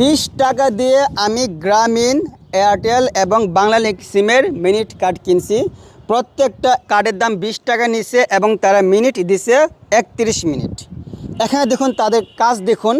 বিশ টাকা দিয়ে আমি গ্রামীণ, এয়ারটেল এবং বাংলালিংক সিমের মিনিট কার্ড কিনছি। প্রত্যেকটা কার্ডের দাম বিশ টাকা নিছে এবং তারা মিনিট দিছে একত্রিশ মিনিট। এখানে দেখুন, তাদের কাজ দেখুন।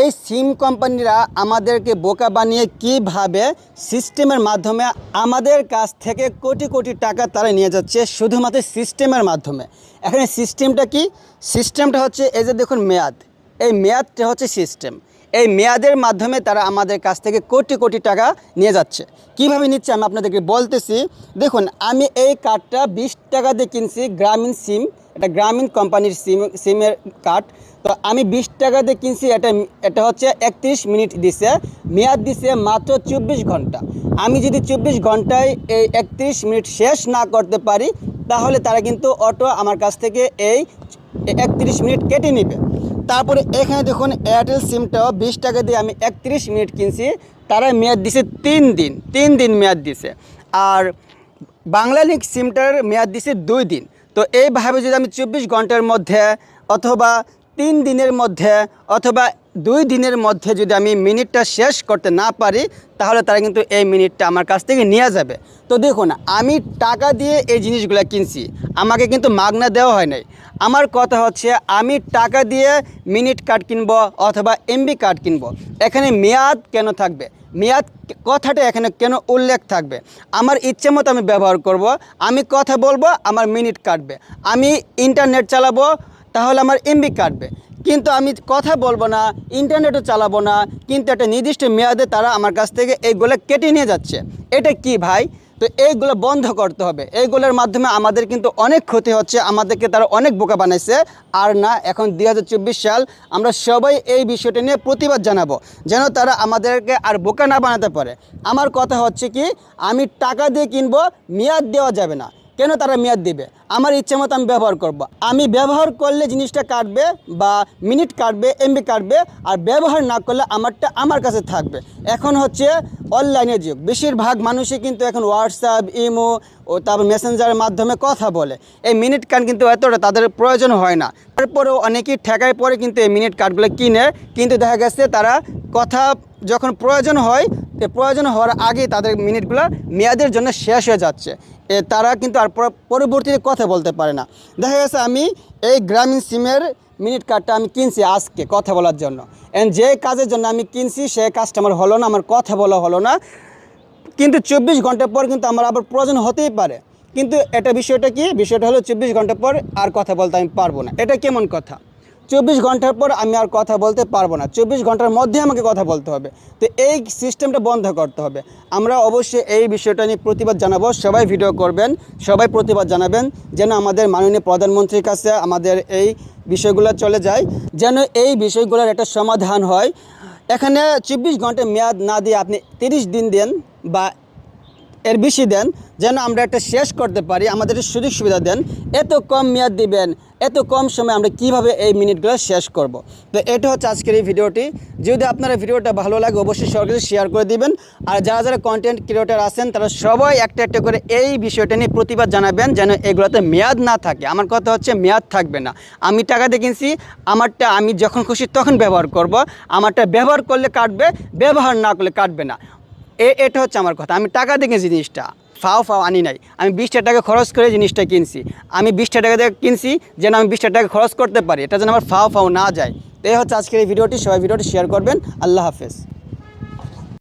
এই সিম কোম্পানিরা আমাদেরকে বোকা বানিয়ে কীভাবে সিস্টেমের মাধ্যমে আমাদের কাছ থেকে কোটি কোটি টাকা তারা নিয়ে যাচ্ছে, শুধুমাত্র সিস্টেমের মাধ্যমে। এখানে সিস্টেমটা কি? সিস্টেমটা হচ্ছে, এই যে দেখুন মেয়াদ। এই মেয়াদটা হচ্ছে সিস্টেম। এই মেয়াদের মাধ্যমে তারা আমাদের কাছ থেকে কোটি কোটি টাকা নিয়ে যাচ্ছে। কীভাবে নিচ্ছে আমি আপনাদেরকে বলতেছি, দেখুন, আমি এই কার্ডটা বিশ টাকা দিয়ে কিনছি গ্রামীণ সিম, এটা গ্রামীণ কোম্পানির সিম, সিমের কার্ড। তো আমি বিশ টাকা দিয়ে কিনছি, এটা এটা হচ্ছে একত্রিশ মিনিট দিছে, মেয়াদ দিছে মাত্র চব্বিশ ঘণ্টা। আমি যদি চব্বিশ ঘন্টায় এই একত্রিশ মিনিট শেষ না করতে পারি, তাহলে তারা কিন্তু অটো আমার কাছ থেকে এই একত্রিশ মিনিট কেটে নেবে। তারপরে এখানে দেখুন এয়ারটেল সিমটাও বিশ টাকা দিয়ে আমি একত্রিশ মিনিট কিনছি। তারা মেয়াদ দিছে তিন দিন তিন দিন মেয়াদ দিছে। আর বাংলালিংক সিমটার মেয়াদ দিছে দুই দিন। তো এইভাবে যদি আমি চব্বিশ ঘণ্টার মধ্যে অথবা তিন দিনের মধ্যে অথবা দুই দিনের মধ্যে যদি আমি মিনিটটা শেষ করতে না পারি, তাহলে তারা কিন্তু এই মিনিটটা আমার কাছ থেকে নিয়ে যাবে। তো দেখুন, আমি টাকা দিয়ে এই জিনিসগুলো কিনছি, আমাকে কিন্তু মাগনা দেওয়া হয় নাই। আমার কথা হচ্ছে, আমি টাকা দিয়ে মিনিট কার্ড কিনবো অথবা এমবি কার্ড কিনবো, এখানে মেয়াদ কেন থাকবে? মেয়াদ কথাটা এখানে কেন উল্লেখ থাকবে? আমার ইচ্ছে মতো আমি ব্যবহার করব, আমি কথা বলব, আমার মিনিট কাটবে। আমি ইন্টারনেট চালাবো, তাহলে আমার এমবি কাটবে। কিন্তু আমি কথা বলব না, ইন্টারনেটও চালাবো না, কিন্তু একটা নির্দিষ্ট মেয়াদে তারা আমার কাছ থেকে এইগুলো কেটে নিয়ে যাচ্ছে। এটা কি ভাই? তো এইগুলো বন্ধ করতে হবে। এইগুলোর মাধ্যমে আমাদের কিন্তু অনেক ক্ষতি হচ্ছে, আমাদেরকে তারা অনেক বোকা বানাইছে। আর না, এখন দু হাজার চব্বিশ সাল আমরা সবাই এই বিষয়টা নিয়ে প্রতিবাদ জানাব, যেন তারা আমাদেরকে আর বোকা না বানাতে পারে। আমার কথা হচ্ছে কি, আমি টাকা দিয়ে কিনবো, মেয়াদ দেওয়া যাবে না। কেন তারা মেয়াদ দিবে? আমার ইচ্ছে মতো আমি ব্যবহার করব। আমি ব্যবহার করলে জিনিসটা কাটবে বা মিনিট কাটবে এমবি কাটবে, আর ব্যবহার না করলে আমারটা আমার কাছে থাকবে। এখন হচ্ছে অনলাইনের যুগ। বেশিরভাগ মানুষই কিন্তু এখন হোয়াটসঅ্যাপ ইমো ও তারপর মেসেঞ্জারের মাধ্যমে কথা বলে। এই মিনিট কার্ড কিন্তু এতটা তাদের প্রয়োজন হয় না। তারপরেও অনেকেই ঠেকায় পরে কিন্তু এই মিনিট কার্ডগুলো কিনে, কিন্তু দেখা গেছে তারা কথা যখন প্রয়োজন হয় প্রয়োজন হওয়ার আগে তাদের মিনিটগুলো মেয়াদের জন্য শেষ হয়ে যাচ্ছে। এ তারা কিন্তু আর পরবর্তীতে কথা বলতে পারে না। দেখা গেছে আমি এই গ্রামীণ সিমের মিনিট কার্ডটা আমি কিনছি আজকে কথা বলার জন্য। এন্ড যে কাজের জন্য আমি কিনছি, সে কাজটা আমার হলো না, আমার কথা বলা হলো না। কিন্তু চব্বিশ ঘণ্টা পর কিন্তু আমার আবার প্রয়োজন হতেই পারে। কিন্তু এটা বিষয়টা কি? বিষয়টা হলো চব্বিশ ঘণ্টা পর আর কথা বলতে আমি পারব না। এটা কেমন কথা? চব্বিশ ঘণ্টার পর আমি আর কথা বলতে পারব না। চব্বিশ ঘণ্টার মধ্যে আমাকে কথা বলতে হবে। তো এই সিস্টেমটা বন্ধ করতে হবে। আমরা অবশ্যই এই বিষয়টা নিয়ে প্রতিবাদ জানাব। সবাই ভিডিও করবেন, সবাই প্রতিবাদ জানাবেন, যেন আমাদের মাননীয় প্রধানমন্ত্রীর কাছে আমাদের এই বিষয়গুলো চলে যায়, যেন এই বিষয়গুলোর একটা সমাধান হয়। এখানে চব্বিশ ঘণ্টা মেয়াদ না দিয়ে আপনি তিরিশ দিন দেন বা এর বেশি দেন, যেন আমরা একটা শেষ করতে পারি, আমাদের সুযোগ সুবিধা দেন। এত কম মেয়াদ দিবেন, এত কম সময় আমরা কীভাবে এই মিনিটগুলো শেষ করব। তো এটা হচ্ছে আজকের এই ভিডিওটি। যদি আপনারা ভিডিওটা ভালো লাগে, অবশ্যই সরকারি শেয়ার করে দিবেন। আর যারা যারা কন্টেন্ট ক্রিয়েটার আছেন, তারা সবাই একটা একটা করে এই বিষয়টা নিয়ে প্রতিবাদ জানাবেন, যেন এগুলোতে মেয়াদ না থাকে। আমার কথা হচ্ছে মেয়াদ থাকবে না। আমি টাকা কিনছি, আমারটা আমি যখন খুশি তখন ব্যবহার করব। আমারটা ব্যবহার করলে কাটবে, ব্যবহার না করলে কাটবে না। এটা হচ্ছে আমার কথা। আমি টাকা দেখে জিনিসটা। ফাও ফাও, আনি নাই। আমি বিশটা টাকা খরচ করে জিনিসটা কিনছি। আমি বিশটা টাকা দিয়ে কিনছি যেন আমি বিশটা টাকা খরচ করতে পারি। এটা যেন আমার ফাও ফাও না যায়। তো এই হচ্ছে আজকের এই ভিডিওটি। সবাই ভিডিওটি শেয়ার করবেন। আল্লাহ হাফেজ।